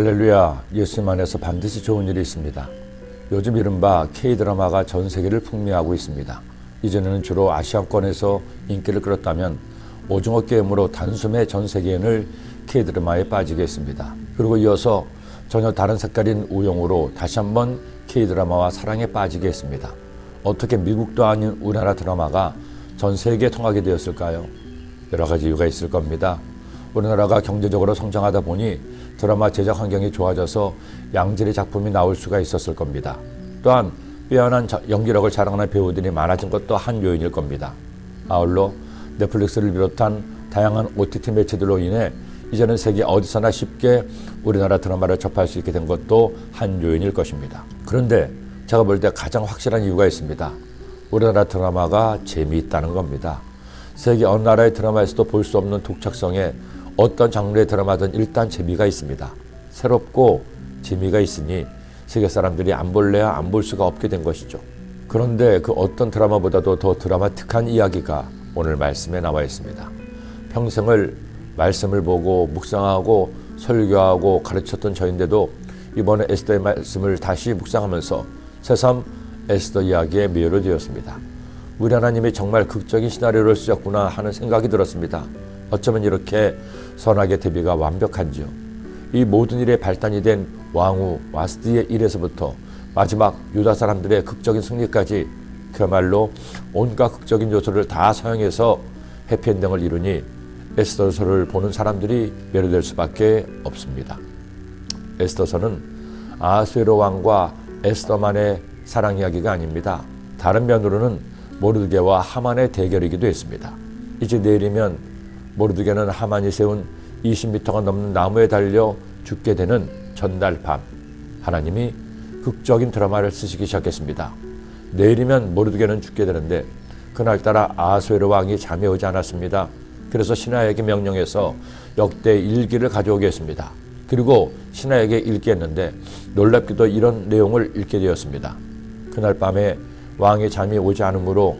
할렐루야, 예수님 안에서 반드시 좋은 일이 있습니다. 요즘 이른바 K-드라마가 전 세계를 풍미하고 있습니다. 이전에는 주로 아시아권에서 인기를 끌었다면 오징어 게임으로 단숨에 전 세계인을 K-드라마에 빠지게 했습니다. 그리고 이어서 전혀 다른 색깔인 우영우로 다시 한번 K-드라마와 사랑에 빠지게 했습니다. 어떻게 미국도 아닌 우리나라 드라마가 전 세계에 통하게 되었을까요? 여러 가지 이유가 있을 겁니다. 우리나라가 경제적으로 성장하다 보니 드라마 제작 환경이 좋아져서 양질의 작품이 나올 수가 있었을 겁니다. 또한 빼어난 자- 연기력을 자랑하는 배우들이 많아진 것도 한 요인일 겁니다. 아울러 넷플릭스를 비롯한 다양한 OTT 매체들로 인해 이제는 세계 어디서나 쉽게 우리나라 드라마를 접할 수 있게 된 것도 한 요인일 것입니다. 그런데 제가 볼 때 가장 확실한 이유가 있습니다. 우리나라 드라마가 재미있다는 겁니다. 세계 어느 나라의 드라마에서도 볼 수 없는 독창성에 어떤 장르의 드라마든 일단 재미가 있습니다. 새롭고 재미가 있으니 세계 사람들이 안 볼래야 안 볼 수가 없게 된 것이죠. 그런데 그 어떤 드라마보다도 더 드라마틱한 이야기가 오늘 말씀에 나와 있습니다. 평생을 말씀을 보고 묵상하고 설교하고 가르쳤던 저인데도 이번에 에스더의 말씀을 다시 묵상하면서 새삼 에스더 이야기에 미화로 되었습니다. 우리 하나님이 정말 극적인 시나리오를 쓰셨구나 하는 생각이 들었습니다. 어쩌면 이렇게 선악의 대비가 완벽한지요. 이 모든 일의 발단이 된 왕후 와스디의 일에서부터 마지막 유다 사람들의 극적인 승리까지 그야말로 온갖 극적인 요소를 다 사용해서 해피엔딩을 이루니 에스더서를 보는 사람들이 매료될 수밖에 없습니다. 에스더서는 아수에로 왕과 에스더만의 사랑 이야기가 아닙니다. 다른 면으로는 모르드게와 하만의 대결이기도 했습니다. 이제 내일이면 모르드게는 하만이 세운 20m가 넘는 나무에 달려 죽게 되는 전날 밤 하나님이 극적인 드라마를 쓰시기 시작했습니다. 내일이면 모르드게는 죽게 되는데 그날따라 아수에로 왕이 잠이 오지 않았습니다. 그래서 신하에게 명령해서 역대 일기를 가져오게 했습니다. 그리고 신하에게 읽게 했는데 놀랍게도 이런 내용을 읽게 되었습니다. 그날 밤에 왕의 잠이 오지 않으므로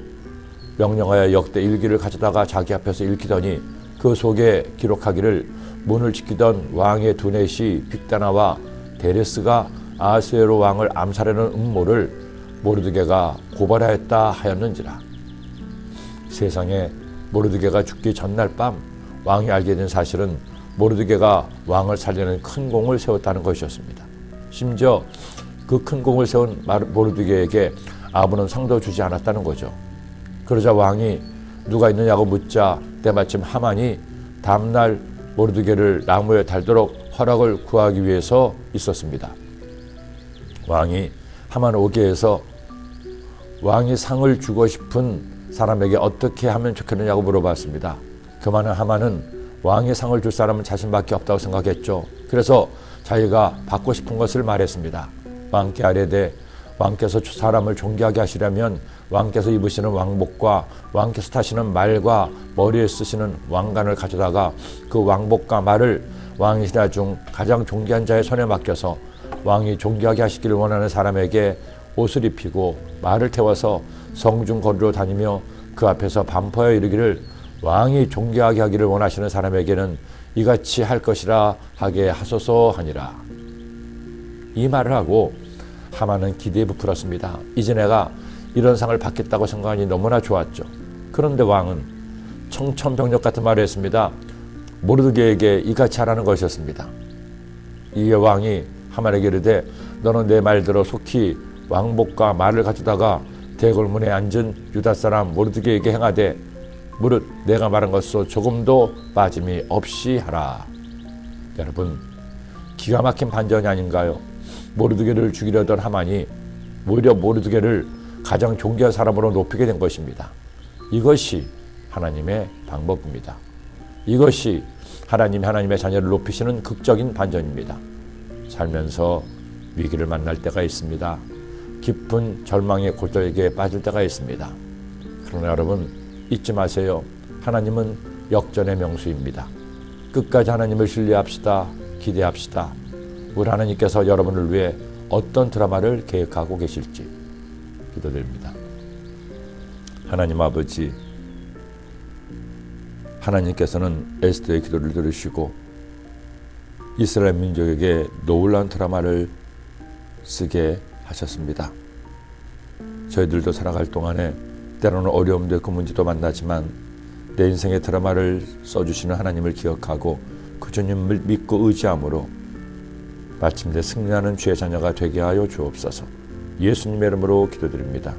명령하여 역대 일기를 가져다가 자기 앞에서 읽히더니 그 속에 기록하기를 문을 지키던 왕의 두넷이 빅다나와 데레스가 아스에로 왕을 암살하는 음모를 모르드게가 고발하였다 하였는지라 세상에 모르드게가 죽기 전날 밤 왕이 알게 된 사실은 모르드게가 왕을 살리는 큰 공을 세웠다는 것이었습니다. 심지어 그 큰 공을 세운 모르드게에게 아브는 상도 주지 않았다는 거죠. 그러자 왕이 누가 있느냐고 묻자 때마침 하만이 다음날 모르드게를 나무에 달도록 허락을 구하기 위해서 있었습니다. 왕이 하만 오게 해서 왕이 상을 주고 싶은 사람에게 어떻게 하면 좋겠느냐고 물어봤습니다. 그만한 하만은 왕의 상을 줄 사람은 자신밖에 없다고 생각했죠. 그래서 자기가 받고 싶은 것을 말했습니다. 왕께 아뢰되 왕께서 사람을 존귀하게 하시려면 왕께서 입으시는 왕복과 왕께서 타시는 말과 머리에 쓰시는 왕관을 가져다가 그 왕복과 말을 신하 중 가장 존귀한 자의 손에 맡겨서 왕이 존귀하게 하시기를 원하는 사람에게 옷을 입히고 말을 태워서 성중 거리로 다니며 그 앞에서 반포하여 이르기를 왕이 존귀하게 하기를 원하시는 사람에게는 이같이 할 것이라 하게 하소서 하니라. 이 말을 하고 하만은 기대에 부풀었습니다. 이제 내가 이런 상을 받겠다고 생각하니 너무나 좋았죠. 그런데 왕은 청천벽력 같은 말을 했습니다. 모르드게에게 이같이 하라는 것이었습니다. 이에 왕이 하만에게 이르되 너는 내 말대로 속히 왕복과 말을 가져다가 대궐문에 앉은 유다 사람 모르드게에게 행하되 무릇 내가 말한 것으로 조금도 빠짐이 없이 하라. 여러분 기가 막힌 반전이 아닌가요? 모르드게를 죽이려던 하만이 오히려 모르드게를 가장 존귀한 사람으로 높이게 된 것입니다. 이것이 하나님의 방법입니다. 이것이 하나님 하나님의 자녀를 높이시는 극적인 반전입니다. 살면서 위기를 만날 때가 있습니다. 깊은 절망의 골짜기에 빠질 때가 있습니다. 그러나 여러분 잊지 마세요. 하나님은 역전의 명수입니다. 끝까지 하나님을 신뢰합시다. 기대합시다. 우리 하나님께서 여러분을 위해 어떤 드라마를 계획하고 계실지 기도드립니다. 하나님 아버지, 하나님께서는 에스더의 기도를 들으시고 이스라엘 민족에게 놀라운 드라마를 쓰게 하셨습니다. 저희들도 살아갈 동안에 때로는 어려움도 있고 문제도 만나지만 내 인생의 드라마를 써주시는 하나님을 기억하고 그 주님을 믿고 의지함으로 마침내 승리하는 주의 자녀가 되게 하여 주옵소서 예수님의 이름으로 기도드립니다.